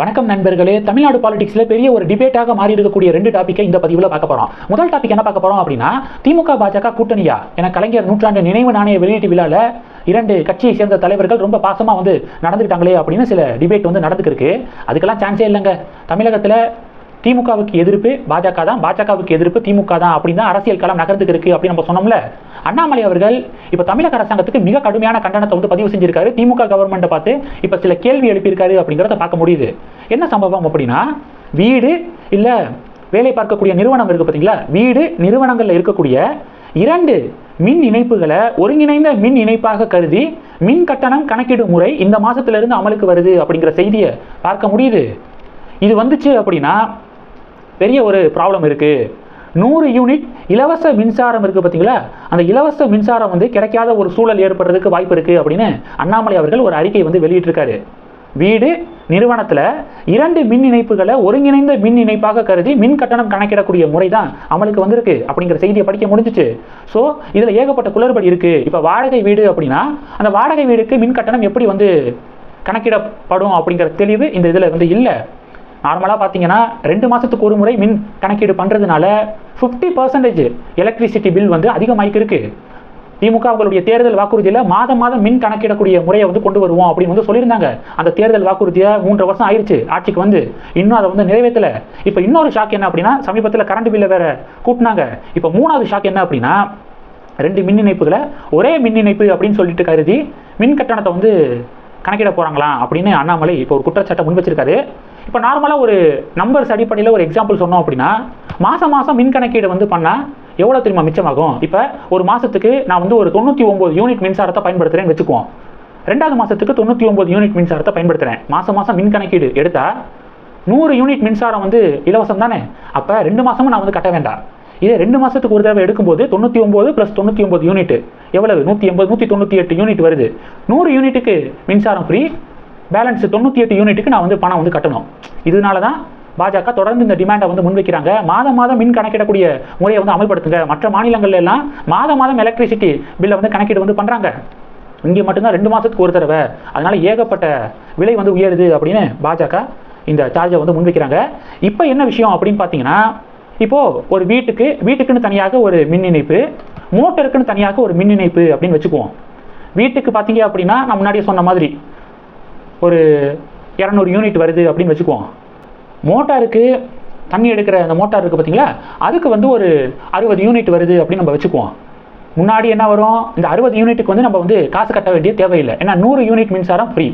வணக்கம் நண்பர்களே. தமிழ்நாடு பாலிடிக்ஸில் பெரிய ஒரு டிபேட்டாக மாறி இருக்கக்கூடிய ரெண்டு டாப்பிக்கை இந்த பதிவில் பார்க்க போகிறோம் முதல் டாபிக் என்ன பார்க்க போகிறோம் அப்படின்னா திமுக பாஜக கூட்டணியா? என கலைஞர் நூற்றாண்டு நினைவு நாணய வெளியீட்டு விழாவில் இரண்டு கட்சியை சேர்ந்த தலைவர்கள் ரொம்ப பாசமாக வந்து நடந்துக்கிட்டாங்களே அப்படின்னு சில டிபேட் வந்து நடந்துக்கிருக்கு. அதுக்கெல்லாம் சான்ஸே இல்லைங்க. தமிழகத்தில் திமுகவுக்கு எதிர்ப்பு பாஜக தான் பாஜகவுக்கு எதிர்ப்பு திமுக தான் அப்படின்னு தான் அரசியல் களம் நகர்ந்துக்கு இருக்கு அப்படின்னு நம்ம சொன்னோம்ல. அண்ணாமலை அவர்கள் இப்போ தமிழக அரசாங்கத்துக்கு மிக கடுமையான கண்டனத்தை வந்து பதிவு செஞ்சிருக்காரு. திமுக கவர்மெண்ட்டை பார்த்து இப்போ சில கேள்வி எழுப்பியிருக்காரு அப்படிங்கிறத பார்க்க முடியுது. என்ன சம்பவம் அப்படின்னா வீடு இல்லை வேலை பார்க்கக்கூடிய நிறுவனம் இருக்கு பார்த்தீங்களா வீடு நிறுவனங்களில் இருக்கக்கூடிய இரண்டு மின் இணைப்புகளை ஒருங்கிணைந்த மின் இணைப்பாக கருதி மின் கட்டணம் கணக்கிடும் முறை இந்த மாசத்திலிருந்து அமலுக்கு வருது அப்படிங்கிற செய்தியை பார்க்க முடியுது. இது வந்துச்சு அப்படின்னா பெரிய ஒரு ப்ராப்ளம் இருக்குது நூறு யூனிட் இலவச மின்சாரம் இருக்குது பார்த்தீங்களா அந்த இலவச மின்சாரம் வந்து கிடைக்காத ஒரு சூழல் ஏற்படுறதுக்கு வாய்ப்பு இருக்குது அப்படின்னு அண்ணாமலை அவர்கள் ஒரு அறிக்கை வந்து வெளியிட்டிருக்காரு. வீடு நிறுவனத்தில் இரண்டு மின் இணைப்புகளை ஒருங்கிணைந்த மின் இணைப்பாக கருதி மின் கட்டணம் கணக்கிடக்கூடிய முறை தான் அமலுக்கு வந்திருக்கு அப்படிங்கிற செய்தியை படிக்க முடிஞ்சிச்சு. ஸோ இதில் ஏகப்பட்ட குளறுபடி இருக்குது இப்போ வாடகை வீடு அப்படின்னா அந்த வாடகை வீடுக்கு மின் கட்டணம் எப்படி வந்து கணக்கிடப்படும் அப்படிங்கிற தெளிவு இந்த இதில் வந்து இல்லை. நார்மலாக பார்த்தீங்கன்னா ரெண்டு மாதத்துக்கு ஒரு முறை மின் கணக்கீடு பண்ணுறதுனால ஃபிஃப்டி பர்சன்டேஜ் எலக்ட்ரிசிட்டி பில் வந்து அதிகமாக இருக்கு. திமுக அவங்களுடைய தேர்தல் வாக்குறுதியில் மாதம் மாதம் மின் கணக்கிடக்கூடிய முறையை வந்து கொண்டு வருவோம் அப்படின்னு வந்து சொல்லியிருந்தாங்க. அந்த தேர்தல் வாக்குறுதியை மூன்று வருஷம் ஆயிடுச்சு ஆட்சிக்கு வந்து. இன்னும் அதை வந்து நிறைவேற்றலை. இப்போ இன்னொரு ஷாக் என்ன அப்படின்னா சமீபத்தில் கரண்ட் பில்லை வேற கூட்டினாங்க. இப்போ மூணாவது ஷாக் என்ன அப்படின்னா ரெண்டு மின் இணைப்புகளை ஒரே மின் இணைப்பு அப்படின்னு சொல்லிட்டு கருதி மின் கட்டணத்தை வந்து கணக்கிட போகிறாங்களாம் அப்படின்னு அண்ணாமலை இப்போ ஒரு குற்றச்சாட்டை முன் வச்சிருக்காரு. இப்போ நார்மலாக ஒரு நம்பர்ஸ் அடிப்படையில் ஒரு எக்ஸாம்பிள் சொன்னோம் அப்படின்னா மாதம் மாதம் மின் கணக்கீடு வந்து பண்ணால் எவ்வளோ தெரியுமா மிச்சமாகும்? இப்போ ஒரு மாதத்துக்கு நான் வந்து ஒரு தொண்ணூற்றி ஒம்பது யூனிட் மின்சாரத்தை பயன்படுத்துகிறேன்னு வச்சுக்குவோம். ரெண்டாவது மாதத்துக்கு தொண்ணூற்றி ஒம்பது யூனிட் மின்சாரத்தை பயன்படுத்துகிறேன் மாதம் மாதம் மின் கணக்கீடு எடுத்தால் நூறு யூனிட் மின்சாரம் வந்து இலவசம் தானே? அப்போ ரெண்டு மாதமும் நான் வந்து கட்ட வேண்டாம். இதே ரெண்டு மாதத்துக்கு ஒரு தடவை எடுக்கும்போது தொண்ணூற்றி ஒம்பது ப்ளஸ் தொண்ணூற்றி ஒம்பது யூனிட் எவ்வளவு? நூற்றி எண்பது நூற்றி தொண்ணூற்றி எட்டு யூனிட் வருது. நூறு யூனிட்டுக்கு மின்சாரம் ஃப்ரீ பேலன்ஸ் தொண்ணூற்றி எட்டு யூனிட்டுக்கு நான் வந்து பணம் வந்து கட்டணும். இதனால தான் பாஜக தொடர்ந்து இந்த டிமாண்டை வந்து முன்வைக்கிறாங்க. மாதம் மாதம் மின் கணக்கிடக்கூடிய முறையை வந்து அமல்படுத்துங்க. மற்ற மாநிலங்கள்ல எல்லாம் மாதம் மாதம் எலக்ட்ரிசிட்டி பில்லை வந்து கணக்கீடு வந்து பண்ணுறாங்க இங்கே மட்டும்தான் ரெண்டு மாதத்துக்கு ஒரு தடவை. அதனால் ஏகப்பட்ட விலை வந்து உயருது அப்படின்னு பாஜக இந்த சார்ஜை வந்து முன்வைக்கிறாங்க. இப்போ என்ன விஷயம் அப்படின்னு பார்த்தீங்கன்னா இப்போது ஒரு வீட்டுக்கு வீட்டுக்குன்னு தனியாக ஒரு மின் இணைப்பு மோட்டருக்குன்னு தனியாக ஒரு மின் இணைப்பு அப்படின்னு வச்சுக்குவோம். வீட்டுக்கு பார்த்தீங்க அப்படின்னா நான் முன்னாடியே சொன்ன மாதிரி ஒரு இரநூறு யூனிட் வருது அப்படின்னு வச்சுக்குவோம். மோட்டாருக்கு தண்ணி எடுக்கிற அந்த மோட்டார் இருக்குது பார்த்தீங்களா? அதுக்கு வந்து ஒரு அறுபது யூனிட் வருது அப்படின்னு நம்ம வச்சுக்குவோம். முன்னாடி என்ன வரும்? இந்த அறுபது யூனிட்டுக்கு வந்து நம்ம வந்து காசு கட்ட வேண்டிய தேவையில்லை. ஏன்னா நூறு யூனிட் மின்சாரம் ஃப்ரீ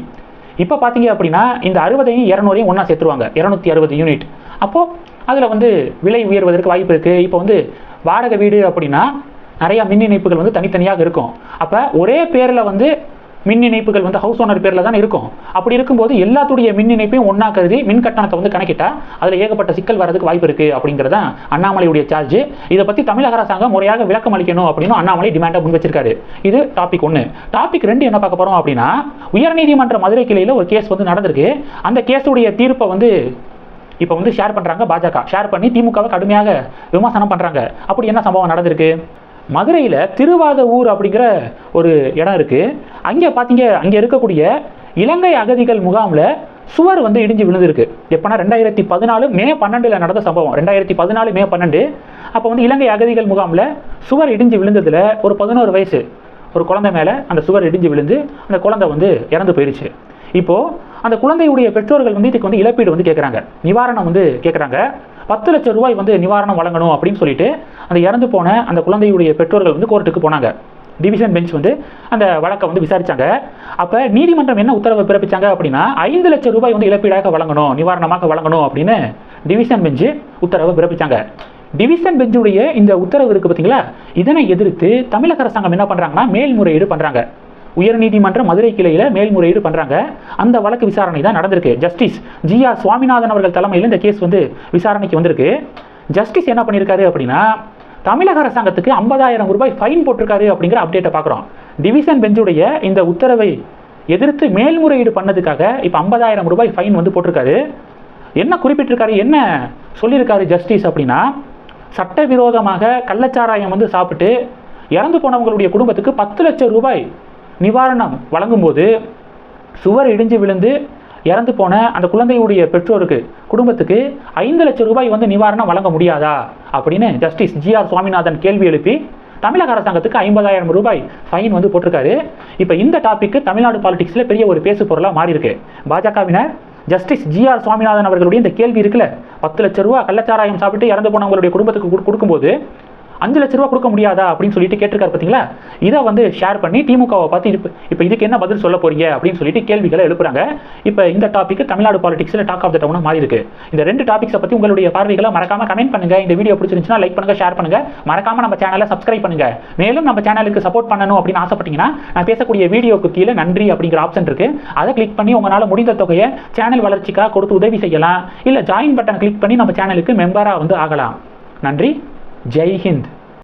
இப்போ பார்த்தீங்க அப்படின்னா இந்த அறுபதையும் இரநூறையும் ஒன்றா சேர்த்துருவாங்க. இரநூத்தி அறுபது யூனிட் அப்போது அதில் வந்து விலை உயர்வதற்கு வாய்ப்பு இருக்குது இப்போ வந்து வாடகை வீடு அப்படின்னா நிறையா மின் இணைப்புகள் வந்து தனித்தனியாக இருக்கும். அப்போ ஒரே பேரில் வந்து மின் இணைப்புகள் வந்து ஹவுஸ் ஓனர் பேரில் தான் இருக்கும். அப்படி இருக்கும்போது எல்லாத்துடைய மின் இணைப்பையும் ஒன்றா கருதி மின் கட்டணத்தை வந்து கணக்கிட்டா அதில் ஏகப்பட்ட சிக்கல் வரதுக்கு வாய்ப்பு இருக்குது அப்படிங்கிறத அண்ணாமலையுடைய சார்ஜ் இதை பற்றி தமிழக அரசாங்கம் முறையாக விளக்கம் அளிக்கணும் அப்படின்னு அண்ணாமலை டிமாண்டாக முன் வச்சிருக்காரு இது டாபிக் ஒன்று டாபிக் ரெண்டு என்ன பார்க்க போகிறோம் அப்படின்னா உயர்நீதிமன்ற மதுரை கிளையில் ஒரு கேஸ் வந்து நடந்திருக்கு. அந்த கேஸுடைய தீர்ப்பை வந்து இப்போ வந்து ஷேர் பண்ணுறாங்க பாஜக. ஷேர் பண்ணி திமுகவை கடுமையாக விமர்சனம் பண்ணுறாங்க அப்படி என்ன சம்பவம் நடந்திருக்கு? மதுரையில் திருவாத ஊர் அப்படிங்கிற ஒரு இடம் இருக்குது அங்கே பார்த்தீங்க அங்கே இருக்கக்கூடிய இலங்கை அகதிகள் முகாமில் சுவர் வந்து இடிஞ்சு விழுந்திருக்கு. எப்போனா ரெண்டாயிரத்தி பதினாலு மே பன்னெண்டில் நடந்த சம்பவம். ரெண்டாயிரத்தி பதினாலு மே பன்னெண்டு. அப்போ வந்து இலங்கை அகதிகள் முகாமில் சுவர் இடிஞ்சு விழுந்ததில் ஒரு பதினோரு வயசு ஒரு குழந்தை மேலே அந்த சுவர் இடிஞ்சு விழுந்து அந்த குழந்தை வந்து இறந்து போயிடுச்சு இப்போது அந்த குழந்தையுடைய பெற்றோர்கள் வந்து இதுக்கு வந்து இழப்பீடு வந்து கேட்குறாங்க நிவாரணம் வந்து கேட்குறாங்க பத்து லட்சம் ரூபாய் வந்து நிவாரணம் வழங்கணும் அப்படின்னு சொல்லிட்டு அந்த இறந்து போன அந்த குழந்தையுடைய பெற்றோர்கள் வந்து கோர்ட்டுக்கு போனாங்க. டிவிஷன் பெஞ்ச் வந்து அந்த வழக்கை வந்து விசாரிச்சாங்க. அப்போ நீதிமன்றம் என்ன உத்தரவை பிறப்பிச்சாங்க அப்படின்னா ஐந்து லட்சம் ரூபாய் வந்து இழப்பீடாக வழங்கணும் நிவாரணமாக வழங்கணும் அப்படின்னு டிவிஷன் பெஞ்சு உத்தரவை பிறப்பிச்சாங்க. டிவிஷன் பெஞ்சுடைய இந்த உத்தரவு இருக்குது பார்த்தீங்களா இதனை எதிர்த்து தமிழக அரசாங்கம் என்ன பண்ணுறாங்கன்னா மேல்முறையீடு பண்ணுறாங்க உயர்நீதிமன்ற மதுரை கிளையில் மேல்முறையீடு பண்ணுறாங்க அந்த வழக்கு விசாரணை தான் நடந்திருக்கு. ஜஸ்டிஸ் ஜி ஆர் சுவாமிநாதன் அவர்கள் தலைமையில் இந்த கேஸ் வந்து விசாரணைக்கு வந்திருக்கு. ஜஸ்டிஸ் என்ன பண்ணியிருக்காரு அப்படின்னா தமிழக அரசாங்கத்துக்கு ஐம்பதாயிரம் ரூபாய் ஃபைன் போட்டிருக்காரு அப்படிங்கிற அப்டேட்டை பார்க்குறோம். டிவிஷன் பெஞ்சுடைய இந்த உத்தரவை எதிர்த்து மேல்முறையீடு பண்ணதுக்காக இப்போ ஐம்பதாயிரம் ரூபாய் ஃபைன் வந்து போட்டிருக்காரு. என்ன குறிப்பிட்டிருக்காரு? என்ன சொல்லியிருக்காரு ஜஸ்டிஸ் அப்படின்னா சட்டவிரோதமாக கள்ளச்சாராயம் வந்து சாப்பிட்டு இறந்து போனவங்களுடைய குடும்பத்துக்கு பத்து லட்சம் ரூபாய் நிவாரணம் வழங்கும்போது சுவர் இடிஞ்சு விழுந்து இறந்து போன அந்த குழந்தையுடைய பெற்றோருக்கு குடும்பத்துக்கு ஐந்து லட்சம் ரூபாய் வந்து நிவாரணம் வழங்க முடியாதா? அப்படின்னு ஜஸ்டிஸ் ஜி ஆர் சுவாமிநாதன் கேள்வி எழுப்பி தமிழக அரசாங்கத்துக்கு ஐம்பதாயிரம் ரூபாய் ஃபைன் வந்து போட்டிருக்காரு. இப்போ இந்த டாபிக் தமிழ்நாடு பாலிடிக்ஸில் பெரிய ஒரு பேசு பொருளாக மாறியிருக்கு. பாஜகவினர் ஜஸ்டிஸ் ஜி ஆர் சுவாமிநாதன் அவர்களுடைய இந்த கேள்வி இருக்குல்ல பத்து லட்ச ரூபா கள்ளச்சாராயம் சாப்பிட்டு இறந்து போனவங்களுடைய குடும்பத்துக்கு கொடுக்கும்போது அஞ்சு லட்ச ரூபா கொடுக்க முடியாதா அப்படின்னு சொல்லிட்டு கேட்டிருக்காரு பார்த்தீங்களா இதை வந்து ஷேர் பண்ணி திமுகவை பார்த்து இப்போ இப்போ இதுக்கு என்ன பதில் சொல்ல போறீங்க அப்படின்னு சொல்லிட்டு கேள்விகளை எழுப்புறாங்க. இப்போ இந்த டாபிக் தமிழ்நாடு பாலிடிக்ஸில் டாக் ஆஃப் த டவுனாக மாறி இருக்கு. இந்த ரெண்டு டாபிக்ஸை பற்றி உங்களுடைய பார்வைகளை மறக்காம கமெண்ட் பண்ணுங்க. இந்த வீடியோ பிடிச்சிருந்துச்சுன்னா லைக் பண்ணுங்க ஷேர் பண்ணுங்க. மறக்காம நம்ம சேனலை சப்ஸ்கிரைப் பண்ணுங்க. மேலும் நம்ம சேனலுக்கு சப்போர்ட் பண்ணணும் அப்படின்னு ஆசைப்பட்டீங்கன்னா நான் பேசக்கூடிய வீடியோக்கு கீழே நன்றி அப்படிங்கிற ஆப்ஷன் இருக்கு. அதை கிளிக் பண்ணி உங்களால் முடிந்த தொகையை சேனல் வளர்ச்சிக்காக கொடுத்து உதவி செய்யலாம். இல்லை ஜாயின் பட்டன் கிளிக் பண்ணி நம்ம சேனலுக்கு மெம்பராக வந்து ஆகலாம். நன்றி. जय हिंद।